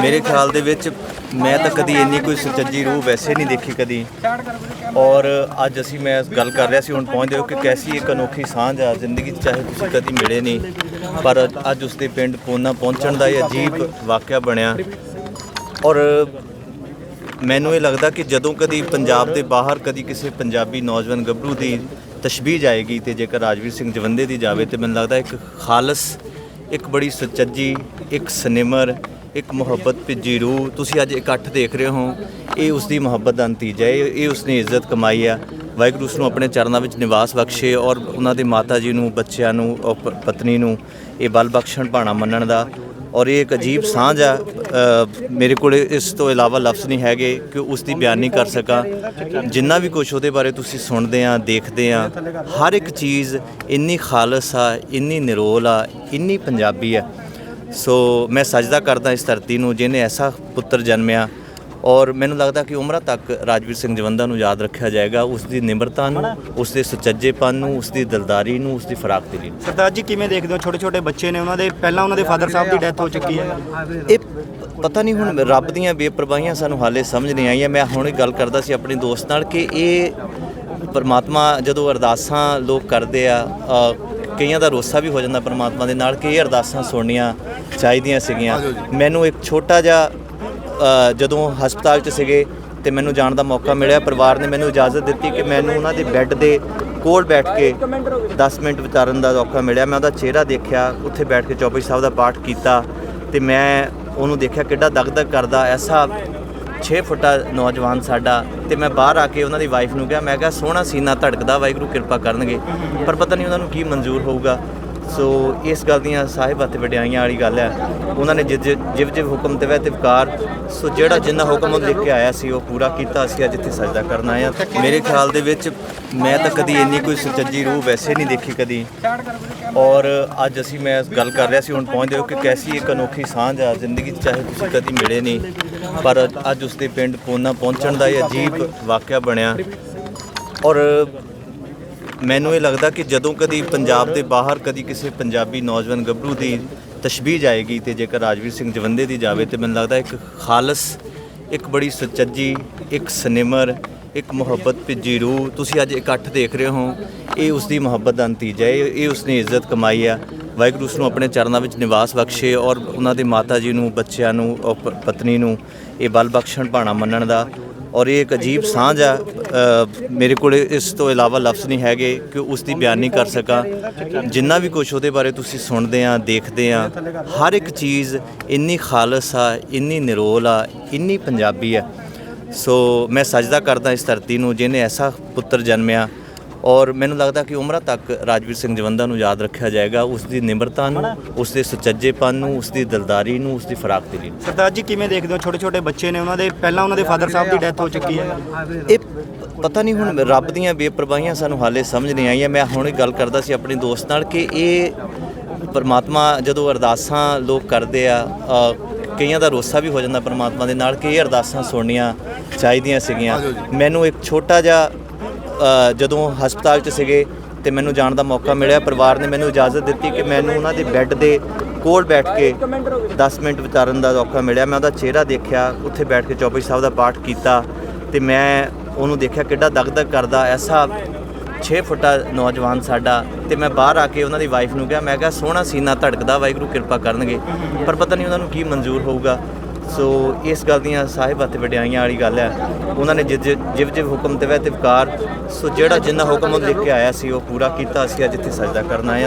ਮੇਰੇ ਖਿਆਲ ਦੇ ਵਿੱਚ ਮੈਂ ਤਾਂ ਕਦੀ ਇੰਨੀ ਕੋਈ ਸੁਚੱਜੀ ਰੂਹ ਵੈਸੇ ਨਹੀਂ ਦੇਖੀ ਕਦੀ। ਔਰ ਅੱਜ ਅਸੀਂ ਮੈਂ ਗੱਲ ਕਰ ਰਿਹਾ ਸੀ, ਹੁਣ ਪਹੁੰਚਦੇ ਹੋ ਕਿ ਕੈਸੀ ਇੱਕ ਅਨੋਖੀ ਸਾਂਝ ਆ ਜ਼ਿੰਦਗੀ 'ਚ, ਚਾਹੇ ਤੁਸੀਂ ਕਦੀ ਮਿਲੇ ਨਹੀਂ। ਪਰ ਅੱਜ ਉਸਦੇ ਪਿੰਡ ਪੋਨਾ ਪਹੁੰਚਣ ਦਾ ਇਹ ਅਜੀਬ ਵਾਕਿਆ ਬਣਿਆ। ਔਰ ਮੈਨੂੰ ਇਹ ਲੱਗਦਾ ਕਿ ਜਦੋਂ ਕਦੀ ਪੰਜਾਬ ਦੇ ਬਾਹਰ ਕਦੀ ਕਿਸੇ ਪੰਜਾਬੀ ਨੌਜਵਾਨ ਗੱਭਰੂ ਦੀ ਤਸ਼ਬੀਹ ਜਾਏਗੀ ਤੇ ਜੇਕਰ ਰਾਜਵੀਰ ਸਿੰਘ ਜਵੰਦੇ ਦੀ ਜਾਵੇ, ਤੇ ਮੈਨੂੰ ਲੱਗਦਾ ਇੱਕ ਖਾਲਸ, ਇੱਕ ਬੜੀ ਸੁਚੱਜੀ, ਇੱਕ ਸਿਨੇਮਰ ਇੱਕ ਮੁਹੱਬਤ ਭਿੱਜੀ ਰੂਹ। ਤੁਸੀਂ ਅੱਜ ਇਕੱਠ ਦੇਖ ਰਹੇ ਹੋ। ਇਹ ਉਸ ਦੀ ਮੁਹੱਬਤ ਦਾ ਨਤੀਜਾ ਹੈ। ਇਹ ਇਹ ਉਸਨੇ ਇੱਜ਼ਤ ਕਮਾਈ ਆ। ਵਾਹਿਗੁਰੂ ਉਸ ਨੂੰ ਆਪਣੇ ਚਰਨਾਂ ਵਿੱਚ ਨਿਵਾਸ ਬਖਸ਼ੇ ਔਰ ਉਹਨਾਂ ਦੇ ਮਾਤਾ ਜੀ ਨੂੰ, ਬੱਚਿਆਂ ਨੂੰ ਔਰ ਪਤਨੀ ਨੂੰ ਇਹ ਬਲ ਬਖਸ਼ਣ ਭਾਣਾ ਮੰਨਣ ਦਾ। ਔਰ ਇਹ ਇੱਕ ਅਜੀਬ ਸਾਂਝ ਆ। ਮੇਰੇ ਕੋਲ ਇਸ ਤੋਂ ਇਲਾਵਾ ਲਫ਼ਜ਼ ਨਹੀਂ ਹੈਗੇ ਕਿ ਉਸ ਦੀ ਬਿਆਨ ਨਹੀਂ ਕਰ ਸਕਾਂ। ਜਿੰਨਾ ਵੀ ਕੁਝ ਉਹਦੇ ਬਾਰੇ ਤੁਸੀਂ ਸੁਣਦੇ ਆ, ਦੇਖਦੇ ਆ, ਹਰ ਇੱਕ ਚੀਜ਼ ਇੰਨੀ ਖਾਲਸ ਆ, ਇੰਨੀ ਨਿਰੋਲ ਆ, ਇੰਨੀ ਪੰਜਾਬੀ ਆ। ਸੋ ਮੈਂ ਸਜਦਾ ਕਰਦਾ ਇਸ ਧਰਤੀ ਨੂੰ ਜਿਹਨੇ ਐਸਾ ਪੁੱਤਰ ਜਨਮਿਆ ਔਰ ਮੈਨੂੰ ਲੱਗਦਾ ਕਿ ਉਮਰਾਂ ਤੱਕ ਰਾਜਵੀਰ ਸਿੰਘ ਜਵੰਦਾ ਨੂੰ ਯਾਦ ਰੱਖਿਆ ਜਾਏਗਾ ਉਸ ਦੀ ਨਿਮਰਤਾ ਨੂੰ ਉਸ ਦੇ ਸੁਚੱਜੇਪਨ ਨੂੰ ਉਸ ਦੀ ਦਿਲਦਾਰੀ ਨੂੰ ਉਸ ਦੀ ਫਰਾਕ ਦਿਲੀ ਨੂੰ। ਸਰਦਾਰ ਜੀ ਕਿਵੇਂ ਦੇਖਦੇ ਹੋ? ਛੋਟੇ ਛੋਟੇ ਬੱਚੇ ਨੇ ਉਹਨਾਂ ਦੇ ਪਹਿਲਾਂ ਉਹਨਾਂ ਦੇ ਫਾਦਰ ਸਾਹਿਬ ਦੀ ਡੈਥ ਹੋ ਚੁੱਕੀ ਹੈ। ਇਹ ਪਤਾ ਨਹੀਂ ਹੁਣ ਰੱਬ ਦੀਆਂ ਬੇਪਰਵਾਹੀਆਂ ਸਾਨੂੰ ਹਾਲੇ ਸਮਝ ਨਹੀਂ ਆਈਆਂ। ਮੈਂ ਹੁਣ ਗੱਲ ਕਰਦਾ ਸੀ ਆਪਣੇ ਦੋਸਤ ਨਾਲ ਕਿ ਇਹ ਪਰਮਾਤਮਾ ਜਦੋਂ ਅਰਦਾਸਾਂ ਲੋਕ ਕਰਦੇ ਆ ਕਈਆਂ ਦਾ ਰੋਸਾ ਵੀ ਹੋ ਜਾਂਦਾ ਪਰਮਾਤਮਾ ਦੇ ਨਾਲ ਕਿ ਇਹ ਅਰਦਾਸਾਂ ਸੁਣਨੀਆਂ ਚਾਹੀਦੀਆਂ ਸੀਗੀਆਂ। ਮੈਨੂੰ ਇੱਕ ਛੋਟਾ ਜਿਹਾ ਜਦੋਂ ਹਸਪਤਾਲ 'ਚ ਸੀਗੇ ਤੇ ਮੈਨੂੰ ਜਾਣ ਦਾ ਮੌਕਾ ਮਿਲਿਆ ਪਰਿਵਾਰ ਨੇ ਮੈਨੂੰ ਇਜਾਜ਼ਤ ਦਿੱਤੀ ਕਿ ਮੈਨੂੰ ਉਹਨਾਂ ਦੇ ਬੈੱਡ ਦੇ ਕੋਲ ਬੈਠ ਕੇ 10 ਮਿੰਟ ਵਿਚਾਰਨ ਦਾ ਮੌਕਾ ਮਿਲਿਆ। ਮੈਂ ਉਹਦਾ ਚਿਹਰਾ ਦੇਖਿਆ ਉੱਥੇ ਬੈਠ ਕੇ ਚੌਪਈ ਸਾਹਿਬ ਦਾ ਪਾਠ ਕੀਤਾ ਤੇ ਮੈਂ ਉਹਨੂੰ ਦੇਖਿਆ ਕਿੱਡਾ ਦਗਦਗ ਕਰਦਾ ਐਸਾ 6 ਫੁੱਟਾ ਨੌਜਵਾਨ ਸਾਡਾ ਤੇ ਮੈਂ ਬਾਹਰ ਆ ਕੇ ਉਹਨਾਂ ਦੀ ਵਾਈਫ ਨੂੰ ਕਿਹਾ, ਮੈਂ ਕਿਹਾ ਸੋਹਣਾ ਸੀਨਾ ਧੜਕਦਾ, ਵਾਹਿਗੁਰੂ ਕਿਰਪਾ ਕਰਨਗੇ। ਪਰ ਪਤਾ ਨਹੀਂ ਉਹਨਾਂ ਨੂੰ ਕੀ ਮਨਜ਼ੂਰ ਹੋਊਗਾ। ਸੋ ਇਸ ਗੱਲ ਦੀਆਂ ਸਾਹਿਬਾਂ ਅਤੇ ਵਡਿਆਈਆਂ ਵਾਲੀ ਗੱਲ ਹੈ। ਉਹਨਾਂ ਨੇ ਜਿਵ ਜਿਵ ਜਿਵ ਹੁਕਮ ਤੇ ਤੇ ਵਿਕਾਰ ਸੋ ਜਿਹੜਾ ਜਿੰਨਾ ਹੁਕਮ ਉਹ ਲਿਖ ਕੇ ਆਇਆ ਸੀ, ਉਹ ਪੂਰਾ ਕੀਤਾ ਅਸੀਂ ਅੱਜ ਇੱਥੇ ਸਜਦਾ ਕਰਨ ਆਏ ਆ ਮੇਰੇ ਖਿਆਲ ਦੇ ਵਿੱਚ ਮੈਂ ਤਾਂ ਕਦੀ ਇੰਨੀ ਕੋਈ ਸੁਚੱਜੀ ਰੂਹ ਵੈਸੇ ਨਹੀਂ ਦੇਖੀ ਕਦੀ। ਔਰ ਅੱਜ ਅਸੀਂ ਮੈਂ ਗੱਲ ਕਰ ਰਿਹਾ ਸੀ, ਹੁਣ ਪਹੁੰਚਦੇ ਹੋ ਕਿ ਕੈਸੀ ਇੱਕ ਅਨੋਖੀ ਸਾਂਝ ਆ ਜ਼ਿੰਦਗੀ 'ਚ, ਚਾਹੇ ਤੁਸੀਂ ਕਦੀ ਮਿਲੇ ਨਹੀਂ। ਪਰ ਅੱਜ ਉਸਦੇ ਪਿੰਡ ਪੋਨਾ ਪਹੁੰਚਣ ਦਾ ਇਹ ਅਜੀਬ ਵਾਕਿਆ ਬਣਿਆ। ਔਰ ਮੈਨੂੰ ਇਹ ਲੱਗਦਾ ਕਿ ਜਦੋਂ ਕਦੀ ਪੰਜਾਬ ਦੇ ਬਾਹਰ ਕਦੀ ਕਿਸੇ ਪੰਜਾਬੀ ਨੌਜਵਾਨ ਗੱਭਰੂ ਦੀ ਤਸ਼ਬੀਹ ਜਾਏਗੀ ਤੇ ਜੇਕਰ ਰਾਜਵੀਰ ਸਿੰਘ ਜਵੰਦੇ ਦੀ ਜਾਵੇ ਤੇ ਮੈਨੂੰ ਲੱਗਦਾ ਇੱਕ ਖਾਲਸ, ਇੱਕ ਬੜੀ ਸੁਚੱਜੀ, ਇੱਕ ਸਨਿਮਰ, ਇੱਕ ਮੁਹੱਬਤ ਭਿੱਜੀ ਰੂਹ ਤੁਸੀਂ ਅੱਜ ਇਕੱਠ ਦੇਖ ਰਹੇ ਹੋ। ਇਹ ਉਸ ਦੀ ਮੁਹੱਬਤ ਦਾ ਨਤੀਜਾ ਹੈ, ਇਹ ਇਹ ਉਸਨੇ ਇੱਜ਼ਤ ਕਮਾਈ ਆ। ਵਾਹਿਗੁਰੂ ਉਸ ਨੂੰ ਆਪਣੇ ਚਰਨਾਂ ਵਿੱਚ ਨਿਵਾਸ ਬਖਸ਼ੇ ਔਰ ਉਹਨਾਂ ਦੇ ਮਾਤਾ ਜੀ ਨੂੰ, ਬੱਚਿਆਂ ਨੂੰ ਔਰ ਪਤਨੀ ਨੂੰ ਇਹ ਬਲ ਬਖਸ਼ਣ, ਭਾਣਾ ਮੰਨਣ ਦਾ ਔਰ ਇਹ ਇੱਕ ਅਜੀਬ ਸਾਂਝ ਆ ਮੇਰੇ ਕੋਲ ਇਸ ਤੋਂ ਇਲਾਵਾ ਲਫ਼ਜ਼ ਨਹੀਂ ਹੈਗੇ ਕਿ ਉਸ ਦੀ ਬਿਆਨ ਨਹੀਂ ਕਰ ਸਕਾਂ। ਜਿੰਨਾ ਵੀ ਕੁਝ ਉਹਦੇ ਬਾਰੇ ਤੁਸੀਂ ਸੁਣਦੇ ਆ, ਦੇਖਦੇ ਆ, ਹਰ ਇੱਕ ਚੀਜ਼ ਇੰਨੀ ਖਾਲਸ ਆ, ਇੰਨੀ ਨਿਰੋਲ ਆ, ਇੰਨੀ ਪੰਜਾਬੀ ਆ। ਸੋ ਮੈਂ ਸਜਦਾ ਕਰਦਾ ਇਸ ਧਰਤੀ ਨੂੰ, ਜਿਹਨੇ ਐਸਾ ਪੁੱਤਰ ਜਨਮਿਆ ਔਰ ਮੈਨੂੰ ਲੱਗਦਾ ਕਿ ਉਮਰਾਂ ਤੱਕ ਰਾਜਵੀਰ ਸਿੰਘ ਜਵੰਦਾ ਨੂੰ ਯਾਦ ਰੱਖਿਆ ਜਾਏਗਾ ਉਸ ਦੀ ਨਿਮਰਤਾ ਨੂੰ ਉਸ ਦੇ ਸੁਚੱਜੇਪਨ ਨੂੰ ਉਸ ਦੀ ਦਿਲਦਾਰੀ ਨੂੰ ਉਸ ਦੀ ਫਰਾਕ ਦਿਲੀ ਨੂੰ। ਸਰਦਾਰ ਜੀ ਕਿਵੇਂ ਦੇਖਦੇ ਹੋ? ਛੋਟੇ ਛੋਟੇ ਬੱਚੇ ਨੇ ਉਹਨਾਂ ਦੇ ਪਹਿਲਾਂ ਉਹਨਾਂ ਦੇ ਫਾਦਰ ਸਾਹਿਬ ਦੀ ਡੈਥ ਹੋ ਚੁੱਕੀ ਹੈ। ਇਹ ਪਤਾ ਨਹੀਂ ਹੁਣ ਰੱਬ ਦੀਆਂ ਬੇਪਰਵਾਹੀਆਂ ਸਾਨੂੰ ਹਾਲੇ ਸਮਝ ਨਹੀਂ ਆਈਆਂ। ਮੈਂ ਹੁਣ ਇਹ ਗੱਲ ਕਰਦਾ ਸੀ ਆਪਣੇ ਦੋਸਤ ਨਾਲ ਕਿ ਇਹ ਪਰਮਾਤਮਾ ਜਦੋਂ ਅਰਦਾਸਾਂ ਲੋਕ ਕਰਦੇ ਆ ਕਈਆਂ ਦਾ ਰੋਸਾ ਵੀ ਹੋ ਜਾਂਦਾ ਪਰਮਾਤਮਾ ਦੇ ਨਾਲ ਕਿ ਇਹ ਅਰਦਾਸਾਂ ਸੁਣਨੀਆਂ ਚਾਹੀਦੀਆਂ ਸੀਗੀਆਂ। ਮੈਨੂੰ ਇੱਕ ਛੋਟਾ ਜਿਹਾ ਜਦੋਂ ਹਸਪਤਾਲ 'ਚ ਸੀਗੇ ਤੇ ਮੈਨੂੰ ਜਾਣ ਦਾ ਮੌਕਾ ਮਿਲਿਆ, ਪਰਿਵਾਰ ਨੇ ਮੈਨੂੰ ਇਜਾਜ਼ਤ ਦਿੱਤੀ ਕਿ ਮੈਨੂੰ ਉਹਨਾਂ ਦੇ ਬੈੱਡ ਦੇ ਕੋਲ ਬੈਠ ਕੇ 10 ਮਿੰਟ ਵਿਚਾਰਨ ਦਾ ਮੌਕਾ ਮਿਲਿਆ। ਮੈਂ ਉਹਦਾ ਚਿਹਰਾ ਦੇਖਿਆ, ਉੱਥੇ ਬੈਠ ਕੇ ਚੌਪਈ ਸਾਹਿਬ ਦਾ ਪਾਠ ਕੀਤਾ ਤੇ ਮੈਂ ਉਹਨੂੰ ਦੇਖਿਆ ਕਿੱਡਾ ਦਗਦਗ ਕਰਦਾ, ਐਸਾ 6 ਫੁੱਟਾ ਨੌਜਵਾਨ ਸਾਡਾ ਤੇ ਮੈਂ ਬਾਹਰ ਆ ਕੇ ਉਹਨਾਂ ਦੀ ਵਾਈਫ ਨੂੰ ਕਿਹਾ, ਮੈਂ ਕਿਹਾ, ਸੋਹਣਾ ਸੀਨਾ ਧੜਕਦਾ, ਵਾਹਿਗੁਰੂ ਕਿਰਪਾ ਕਰਨਗੇ। ਪਰ ਪਤਾ ਨਹੀਂ ਉਹਨਾਂ ਨੂੰ ਕੀ ਮਨਜ਼ੂਰ ਹੋਊਗਾ। ਸੋ ਇਸ ਗੱਲ ਦੀਆਂ ਸਾਹਿਬਾਂ ਅਤੇ ਵਡਿਆਈਆਂ ਵਾਲੀ ਗੱਲ ਹੈ। ਉਹਨਾਂ ਨੇ ਜਿਵ ਜਿਵ ਜਿਵ ਹੁਕਮ ਦੇਵੇ ਵੈ ਤੇ ਵਿਕਾਰ ਸੋ ਜਿਹੜਾ ਜਿੰਨਾ ਹੁਕਮ ਉਹ ਲਿਖ ਕੇ ਆਇਆ ਸੀ, ਉਹ ਪੂਰਾ ਕੀਤਾ ਸੀ ਅੱਜ ਇੱਥੇ ਸਜਦਾ ਕਰਨ ਆਏ